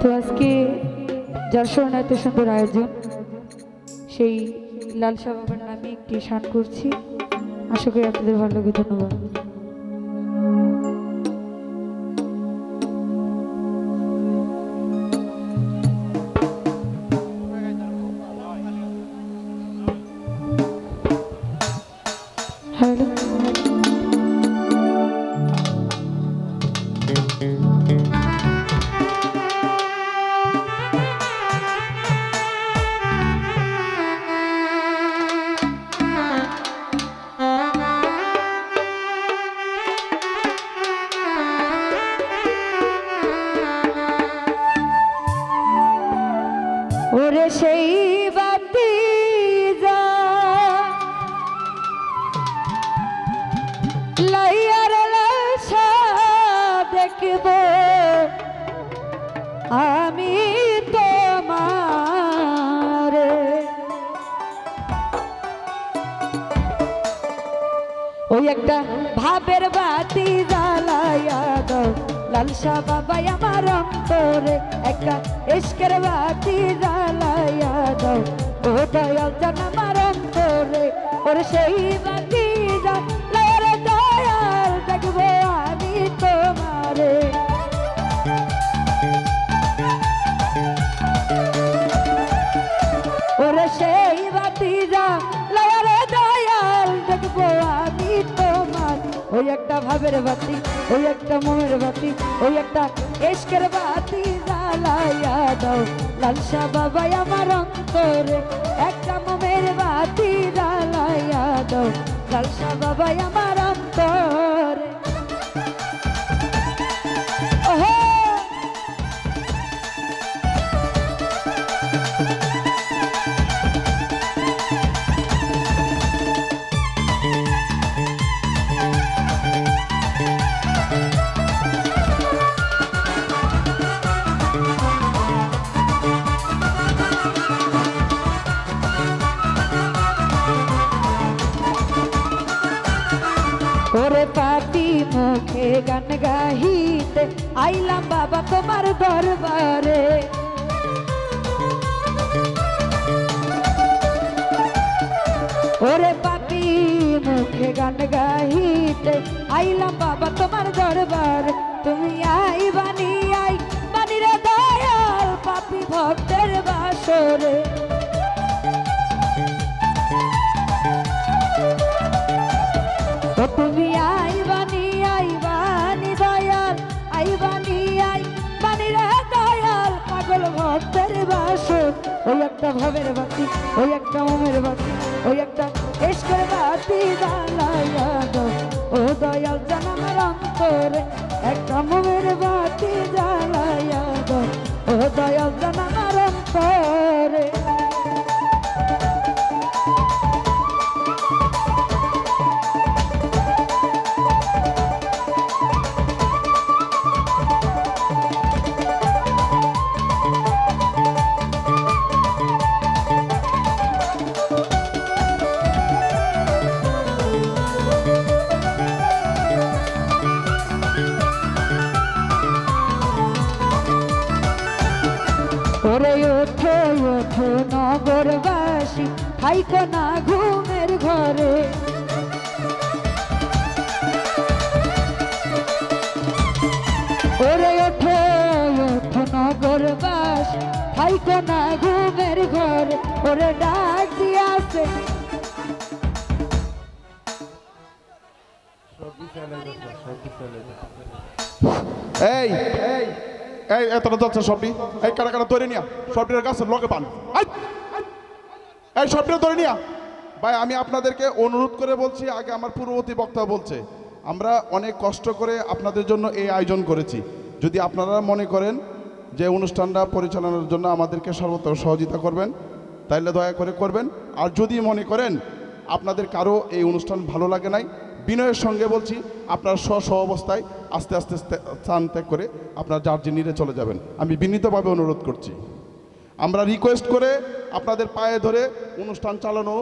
তো আজকে স্মরণ এত সুন্দর আয়োজন, সেই লালসা বাবার নামে একটি শান করছি। আশা করি আপনাদের ভালো লাগে, ধন্যবাদ। দেখব আমি ওই একটা ভাবের বাতি জ্বালাইয়া দাও। লালসা বাবাই আমার অন্তরে একটা ইস্কের বাতি জ্বালাইয়া দাও। ও আমার অন্তরে, ওর সেই বাতি ওই একটা ভাবের বাতি, ওই একটা মনের বাতি, ওই একটা এসকের বাতি জ্বালাইয়া দাও। লালসা বাবাই আমার অন্তরে একটা মনের বাতি জ্বালাইয়া দাও। লালসা বাবাই আমার অন্তরে মুখে গান গাহিতে, আইলাম বাবা তোমার দরবারে। ওরে পাপি মুখে গান গাহিতে, আইলাম বাবা তোমার দরবার। তুমি আই বানি আই বানি রে দয়াল পাপি ভক্তের বাসরে। ও ওই একটা ভাবের বাতি, ওই একটা মোমের বাতি, ওই একটা এসকের বাতি ও দয়াল জানামের অন্তরে একটা মোমের বাতি জ্বালাইয়া দাও। ও দয়াল জানামের অন্তরে হাইকো না ঘুমের ঘরে। ওরে ওঠো ওঠো নগরবাসী হাইকো না ঘুমের ঘরে, ওরে ডাক দিয়াছে এই এই এতটা যাচ্ছে সবটি এই কারা কারা ধরে নিয়া? সবটির গাছের লগে পান আই! এই সবটিটা ধরে নিয়া। ভাই, আমি আপনাদেরকে অনুরোধ করে বলছি, আগে আমার পূর্ববর্তী বক্তা বলছে, আমরা অনেক কষ্ট করে আপনাদের জন্য এই আয়োজন করেছি। যদি আপনারা মনে করেন যে অনুষ্ঠানটা পরিচালনার জন্য আমাদেরকে সর্বত্র সহযোগিতা করবেন, তাইলে দয়া করে করবেন। আর যদি মনে করেন আপনাদের কারও এই অনুষ্ঠান ভালো লাগে নাই, বিনয়ের সঙ্গে বলছি, আপনার স্ব স্ব অবস্থায় আস্তে আস্তে স্থান ত্যাগ করে আপনার যার নিরে চলে যাবেন। আমি বিনীতভাবে অনুরোধ করছি। আমরা রিকোয়েস্ট করে আপনাদের পায়ে ধরে অনুষ্ঠান চালানো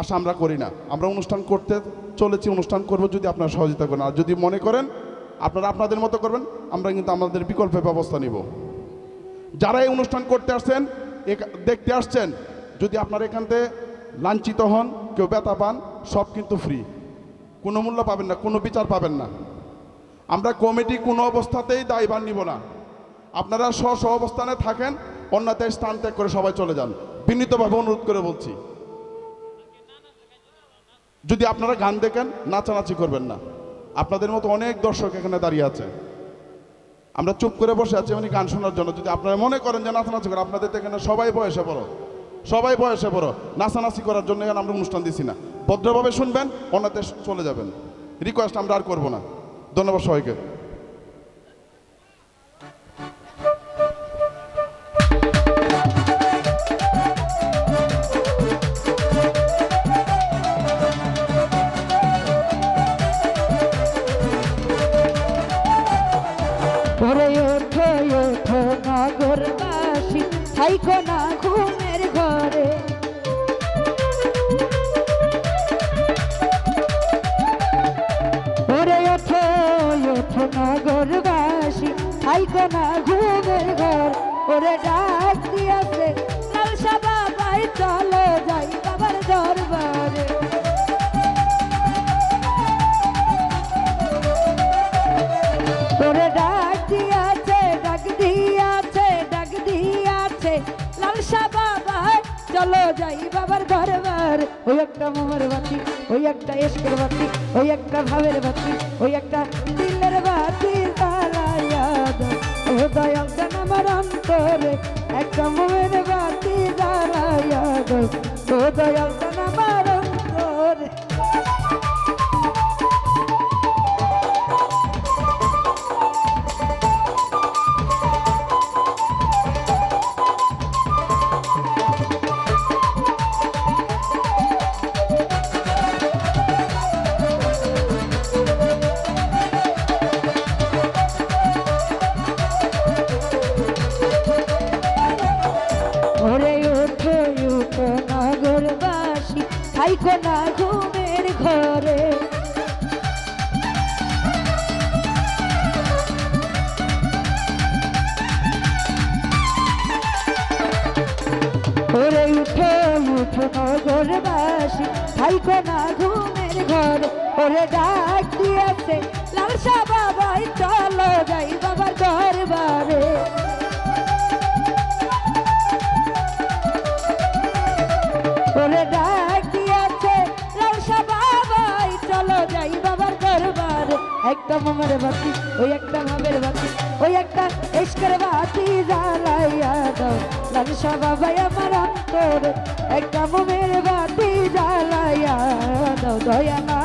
আশা আমরা করি না। আমরা অনুষ্ঠান করতে চলেছি, অনুষ্ঠান করব যদি আপনারা সহযোগিতা করেন। আর যদি মনে করেন আপনারা আপনাদের মতো করবেন, আমরা কিন্তু আমাদের বিকল্পের ব্যবস্থা নিব। যারা এই অনুষ্ঠান করতে আসছেন দেখতে আসছেন, যদি আপনারা এখান থেকে লাঞ্ছিত হন, কেউ ব্যথা পান, সব কিন্তু ফ্রি। কোনো মূল্য পাবেন না, কোনো বিচার পাবেন না। আমরা কমিটি কোনো অবস্থাতেই দায়ভার নিব না। আপনারা স্ব অবস্থানে থাকেন অন্যতে স্থান ত্যাগ করে সবাই চলে যান। বিনীতভাবে অনুরোধ করে বলছি। যদি আপনারা গান দেখেন, নাচানাচি করবেন না। আপনাদের মতো অনেক দর্শক এখানে দাঁড়িয়ে আছে। আমরা চুপ করে বসে আছি মানে গান শোনার জন্য। যদি আপনারা মনে করেন যে নাচানাচি করেন, আপনাদের তো এখানে সবাই বয়সে বড়। সবাই বয়সে বড়। নাচানাচি করার জন্য এখানে আমরা অনুষ্ঠান দিছি না। ভদ্রভাবে শুনবেন, অন্যতে চলে যাবেন। রিকোয়েস্ট আমরা আর করব না। ধন্যবাদ সবাইকে। ওরে ডাক দিয়াছে লালসা বাবাই চলো যাই বাবার দরবারে। তোরে ডাক দিয়াছে ডাক দিয়াছে ডাক দিয়াছে লালসা বাবা চলো যাই বাবার দরবার। ওই একটা মোহর বাতি ওই একটা এসকের বাতি, ওই একটা ভাবের বাতি, ওই একটা একটা না ঘুমের ঘরে। ওরে উঠো উঠো নগরবাসী, থাইকো না ঘুমের ঘরে। ওরে ডাক দিয়েছে, লালসা বাবাই চলো একটা মামার বাতি, ওই একটা ভাবের বাতি, ওই একটা এসকের বাতি জ্বালাইয়া দাও। লালসা বাবাই আমার অন্তর একটা মোমের বাতি জ্বালাইয়া দাও। দয়ালা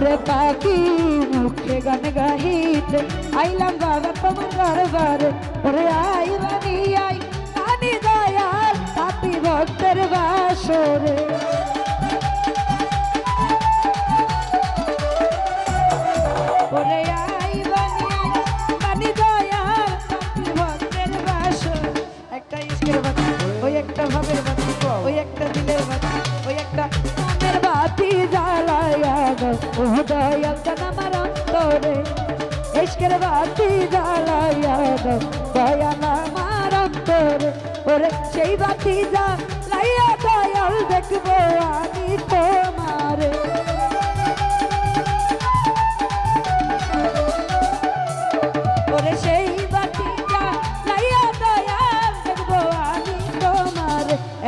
ওরে পাখি, মুখে গান গাহিতে আইলাম বাবা তোমার দরবারে ওরে আই রানী আই রানী দয়াল পাপি ভক্তের বাসরে। ইস্কের বাতি জ্বালাইয়া দাও। দয়াল আমার অন্তরে ওরে সেই বাতি জ্বালাইয়া দয়াল দেখব আমি তোমারে।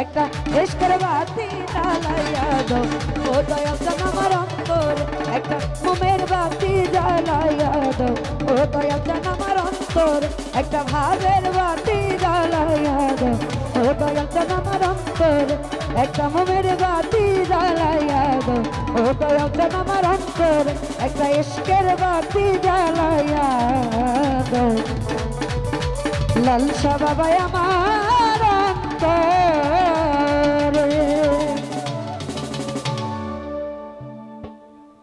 একটা এসকের বাতি জ্বালাইয়া দাও। ও দয়াল একটা বাতি জ্বালাইয়া দাও। ও দয়াল জান অন্তর, একটা ভাবের বাতি জ্বালাইয়া দাও। ও দয়াল জান অন্তর, একটা মোমের বাতি জ্বালাইয়া দাও। ও দয়াল জান, আমার অন্তর, একটা ইশকের বাতি জ্বালাইয়া দাও। লালসা আমার